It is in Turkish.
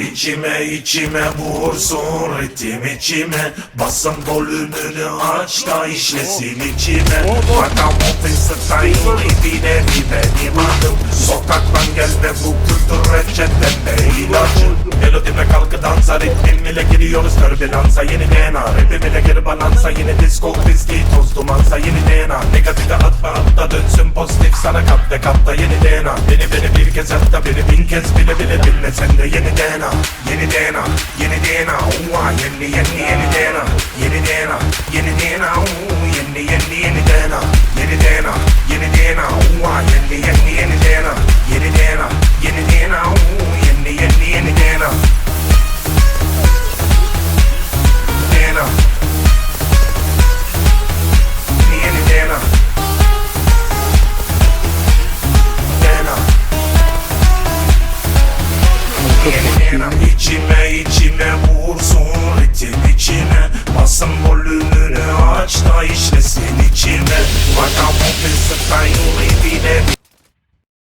içime içime vursun ritim içime. Basın volümünü aç da işlesin içime. Bana ofis style bile mi benim adım? Sokaktan gel ve bu kültür reçetemde ilacım Melodime kalkı dansa ritmim ile giriyoruz. Türbülansa Yeni DNA rapim ile geri balansa Yeni disco viski toz dumansa Yeni DNA negatife atma atla dönsün pozitif sana kat ve katta yeni DNA kez bile bile bilme sen de yeni DNA Yeni DNA yeni DNA Uva yeni yeni yeni DNA Yeni DNA yeni DNA Yeniden içime içime vursun ritim içime Basın volümünü aç da işlesin